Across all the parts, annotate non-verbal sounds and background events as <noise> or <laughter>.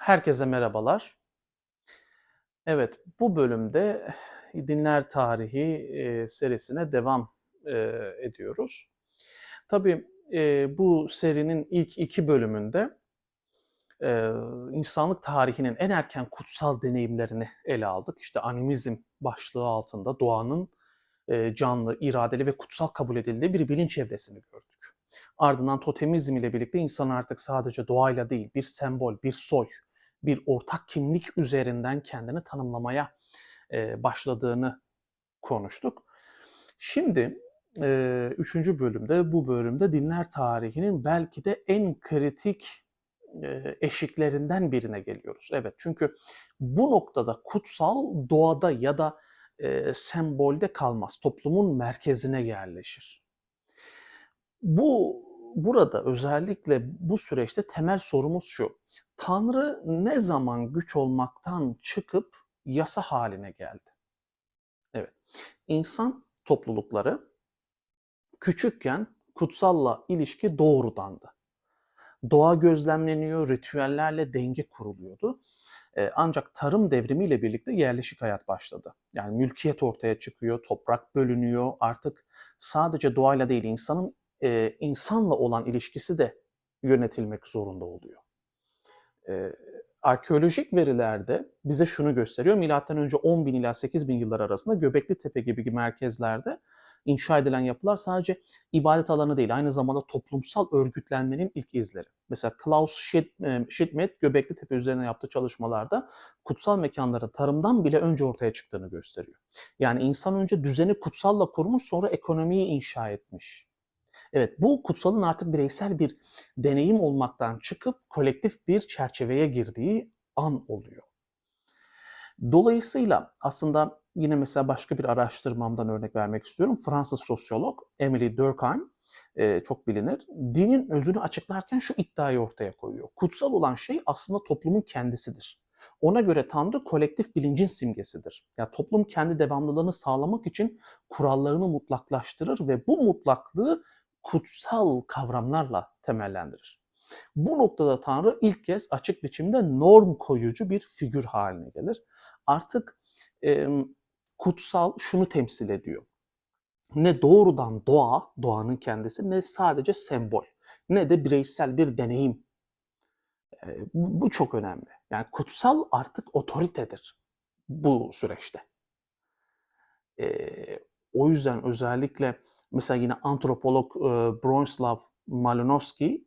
Herkese merhabalar. Evet, bu bölümde dinler tarihi e, serisine devam e, ediyoruz. Tabii bu serinin ilk iki bölümünde insanlık tarihinin en erken kutsal deneyimlerini ele aldık. İşte animizm başlığı altında doğanın canlı, iradeli ve kutsal kabul edildiği bir bilinç evresini gördük. Ardından totemizm ile birlikte insan artık sadece doğayla değil, bir sembol, bir soy, bir ortak kimlik üzerinden kendini tanımlamaya e, başladığını konuştuk. Şimdi e, üçüncü bölümde, bu bölümde dinler tarihinin belki de en kritik e, eşiklerinden birine geliyoruz. Evet çünkü bu noktada kutsal doğada ya da e, sembolde kalmaz, toplumun merkezine yerleşir. Bu burada özellikle bu süreçte temel sorumuz şu. Tanrı ne zaman güç olmaktan çıkıp yasa haline geldi? Evet. İnsan toplulukları küçükken kutsalla ilişki doğrudandı. Doğa gözlemleniyor, ritüellerle denge kuruluyordu. Ancak tarım devrimiyle birlikte yerleşik hayat başladı. Yani mülkiyet ortaya çıkıyor, toprak bölünüyor. Artık sadece doğayla değil insanın insanla olan ilişkisi de yönetilmek zorunda oluyor. E, arkeolojik verilerde bize şunu gösteriyor. Milattan önce 10 bin ila 8 bin yıllar arasında Göbekli Tepe gibi merkezlerde inşa edilen yapılar sadece ibadet alanı değil, aynı zamanda toplumsal örgütlenmenin ilk izleri. Mesela Klaus Schmidt Göbekli Tepe üzerine yaptığı çalışmalarda kutsal mekanların tarımdan bile önce ortaya çıktığını gösteriyor. Yani insan önce düzeni kutsalla kurmuş, sonra ekonomiyi inşa etmiş. Evet bu kutsalın artık bireysel bir deneyim olmaktan çıkıp kolektif bir çerçeveye girdiği an oluyor. Dolayısıyla aslında yine mesela başka bir araştırmamdan örnek vermek istiyorum. Fransız sosyolog Emily Durkheim e, çok bilinir. Dinin özünü açıklarken şu iddiayı ortaya koyuyor. Kutsal olan şey aslında toplumun kendisidir. Ona göre Tanrı kolektif bilincin simgesidir. Yani toplum kendi devamlılığını sağlamak için kurallarını mutlaklaştırır ve bu mutlaklığı kutsal kavramlarla temellendirir. Bu noktada Tanrı ilk kez açık biçimde norm koyucu bir figür haline gelir. Artık e, kutsal şunu temsil ediyor. Ne doğrudan doğa, doğanın kendisi ne sadece sembol ne de bireysel bir deneyim. E, bu, bu çok önemli. Yani kutsal artık otoritedir bu süreçte. E, o yüzden özellikle Mesela yine antropolog e, Bronislav Malinowski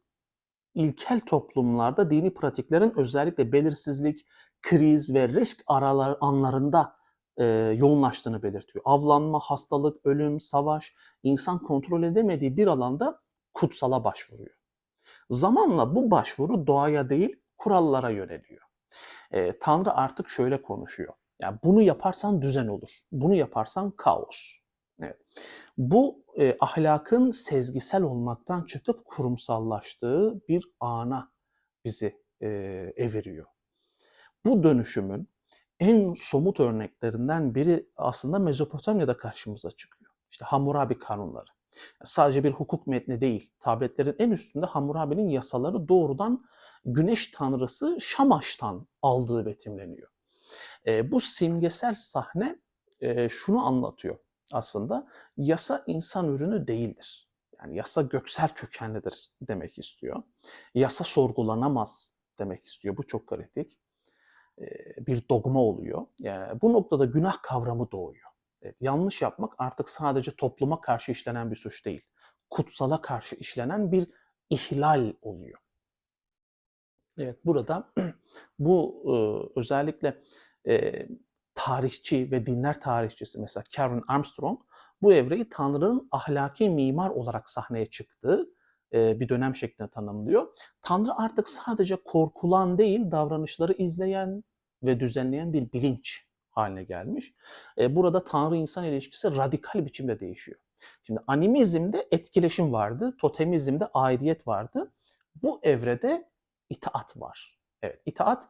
ilkel toplumlarda dini pratiklerin özellikle belirsizlik, kriz ve risk aralar anlarında e, yoğunlaştığını belirtiyor. Avlanma, hastalık, ölüm, savaş, insan kontrol edemediği bir alanda kutsala başvuruyor. Zamanla bu başvuru doğaya değil kurallara yöneliyor. E, Tanrı artık şöyle konuşuyor. Yani bunu yaparsan düzen olur. Bunu yaparsan kaos. Evet. Bu e, ahlakın sezgisel olmaktan çıkıp kurumsallaştığı bir ana bizi e, eviriyor. Bu dönüşümün en somut örneklerinden biri aslında Mezopotamya'da karşımıza çıkıyor. İşte Hammurabi kanunları. Sadece bir hukuk metni değil, tabletlerin en üstünde Hammurabi'nin yasaları doğrudan güneş tanrısı Şamaş'tan aldığı betimleniyor. E, bu simgesel sahne e, şunu anlatıyor aslında yasa insan ürünü değildir. Yani yasa göksel kökenlidir demek istiyor. Yasa sorgulanamaz demek istiyor. Bu çok kritik. Bir dogma oluyor. Bu noktada günah kavramı doğuyor. Evet, yanlış yapmak artık sadece topluma karşı işlenen bir suç değil. Kutsala karşı işlenen bir ihlal oluyor. Evet burada <clears throat> bu özellikle tarihçi ve dinler tarihçisi mesela Karen Armstrong bu evreyi Tanrı'nın ahlaki mimar olarak sahneye çıktığı e, bir dönem şeklinde tanımlıyor. Tanrı artık sadece korkulan değil, davranışları izleyen ve düzenleyen bir bilinç haline gelmiş. E, burada Tanrı-insan ilişkisi radikal biçimde değişiyor. Şimdi animizmde etkileşim vardı, totemizmde aidiyet vardı. Bu evrede itaat var. Evet, itaat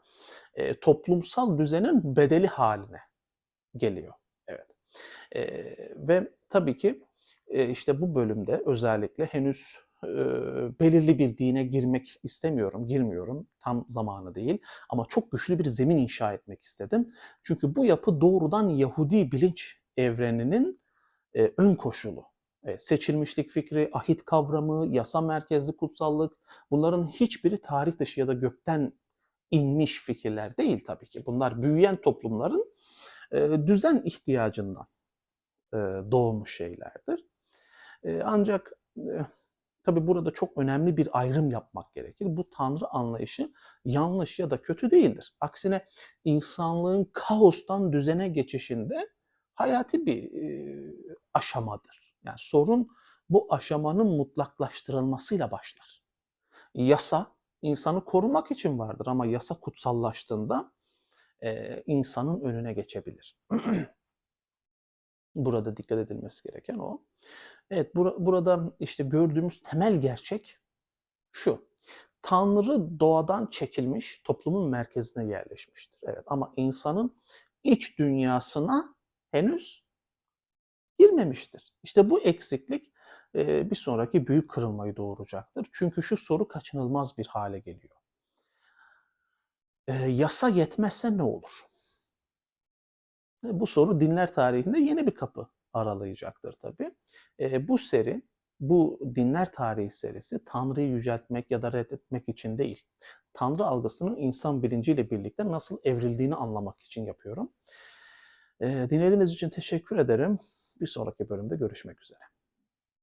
e, toplumsal düzenin bedeli haline geliyor. Evet. E, ve tabii ki e, işte bu bölümde özellikle henüz e, belirli bir dine girmek istemiyorum, girmiyorum. Tam zamanı değil. Ama çok güçlü bir zemin inşa etmek istedim. Çünkü bu yapı doğrudan Yahudi bilinç evreninin e, ön koşulu. E, seçilmişlik fikri, ahit kavramı, yasa merkezli kutsallık bunların hiçbiri tarih dışı ya da gökten inmiş fikirler değil tabii ki. Bunlar büyüyen toplumların e, düzen ihtiyacından e, doğmuş şeylerdir. E, ancak e, tabii burada çok önemli bir ayrım yapmak gerekir. Bu tanrı anlayışı yanlış ya da kötü değildir. Aksine insanlığın kaostan düzene geçişinde hayati bir e, aşamadır. Yani sorun bu aşamanın mutlaklaştırılmasıyla başlar. Yasa insanı korumak için vardır ama yasa kutsallaştığında e, insanın önüne geçebilir. <clears throat> Burada dikkat edilmesi gereken o. Evet bura- burada işte gördüğümüz temel gerçek şu. Tanrı doğadan çekilmiş, toplumun merkezine yerleşmiştir. Evet ama insanın iç dünyasına henüz girmemiştir. İşte bu eksiklik bir sonraki büyük kırılmayı doğuracaktır. Çünkü şu soru kaçınılmaz bir hale geliyor. Yasa yetmezse ne olur? E, Bu soru dinler tarihinde yeni bir kapı aralayacaktır tabii. Bu seri, bu dinler tarihi serisi Tanrı'yı yüceltmek ya da reddetmek için değil. Tanrı algısının insan bilinciyle birlikte nasıl evrildiğini anlamak için yapıyorum. Dinlediğiniz için teşekkür ederim. Bir sonraki bölümde görüşmek üzere.